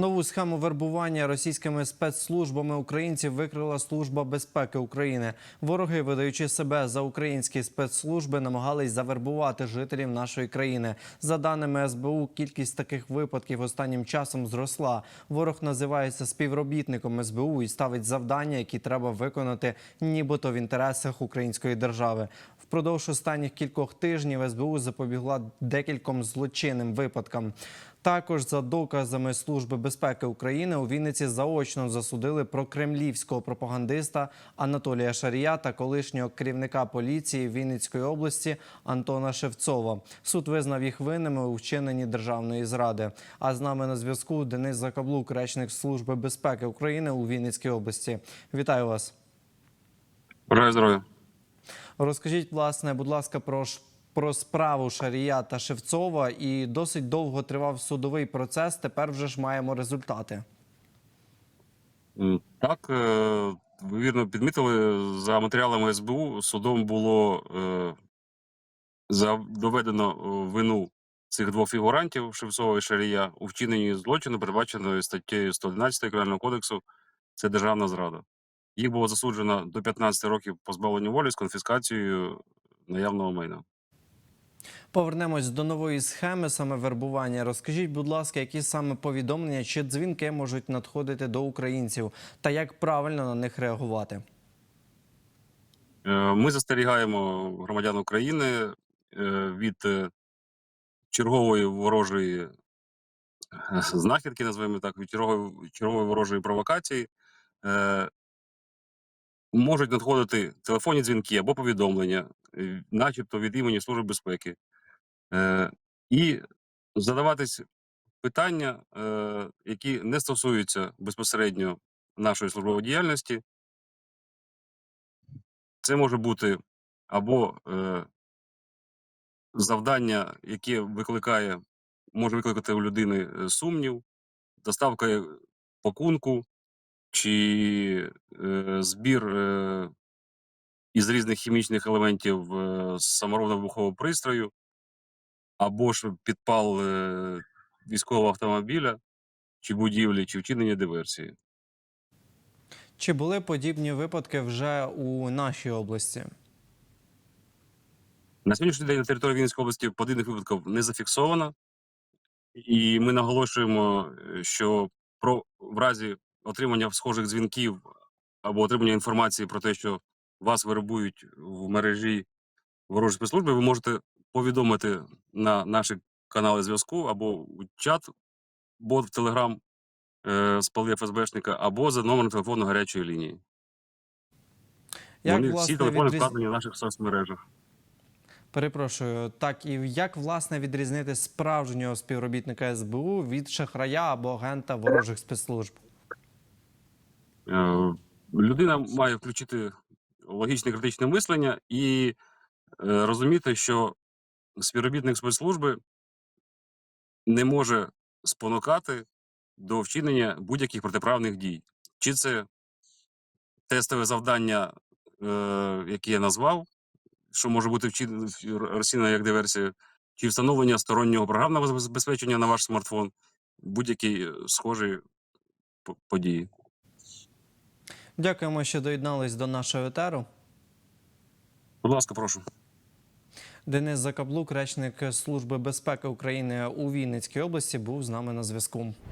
Нову схему вербування російськими спецслужбами українців викрила Служба безпеки України. Вороги, видаючи себе за українські спецслужби, намагались завербувати жителів нашої країни. За даними СБУ, кількість таких випадків останнім часом зросла. Ворог називається співробітником СБУ і ставить завдання, які треба виконати, нібито в інтересах української держави. Впродовж останніх кількох тижнів СБУ запобігла декільком злочинним випадкам. Також за доказами Служби безпеки України у Вінниці заочно засудили про кремлівського пропагандиста Анатолія Шарія та колишнього керівника поліції Вінницької області Антона Шевцова. Суд визнав їх винними у вчиненні державної зради. А з нами на зв'язку Денис Закаблук, речник Служби безпеки України у Вінницькій області. Вітаю вас. Бажаю здоров'я. Розкажіть, власне, будь ласка, про про справу Шарія та Шевцова. І досить довго тривав судовий процес. Тепер вже ж маємо результати. Так, е, ви вірно підмітили, за матеріалами СБУ судом було е, доведено е, вину цих двох фігурантів Шевцова і Шарія у вчиненні злочину, передбаченої статтею 111 Кримінального кодексу. Це державна зрада. Їх було засуджено до 15 років позбавлення волі з конфіскацією наявного майна. Повернемось до нової схеми саме вербування. Розкажіть, будь ласка, які саме повідомлення чи дзвінки можуть надходити до українців, та як правильно на них реагувати? Е, Ми застерігаємо громадян України е, від е, чергової ворожої знахідки, називаємо так, від чергової, чергової ворожої провокації. Можуть надходити телефонні дзвінки або повідомлення, е, начебто від імені Служби безпеки, Е, і задаватись питання, е, які не стосуються безпосередньо нашої службової діяльності. Це може бути або е, завдання, яке викликає, може викликати у людини е, сумнів, доставка е, пакунку чи е, збір е, із різних хімічних елементів е, з саморобно-вибухового пристрою, або ж підпал е, військового автомобіля чи будівлі, чи вчинення диверсії. Чи були подібні випадки вже у нашій області? На сьогоднішній день на території Вінницької області подібних випадків не зафіксовано, і ми наголошуємо, е, що про в разі отримання схожих дзвінків або отримання інформації про те, що вас вербують в мережі ворожої спецслужби, ви можете повідомити на наші канали зв'язку або у чат, бот в Телеграм з поли ФСБшника, або за номером телефону гарячої лінії. Як Вони всі телефони відріз... вказані в наших соцмережах. перепрошую, так і як власне відрізнити справжнього співробітника СБУ від шахрая або агента ворожих спецслужб? Е, людина має включити логічне критичне мислення і е, розуміти, що співробітник спецслужби не може спонукати до вчинення будь-яких протиправних дій. Чи це тестове завдання, е, яке я назвав, що може бути розцінено як диверсія, чи встановлення стороннього програмного забезпечення на ваш смартфон, будь-які схожі події. Дякуємо, що доєднались до нашого етеру. Будь ласка, прошу. Денис Закаблук, речник Служби безпеки України у Вінницькій області, був з нами на зв'язку.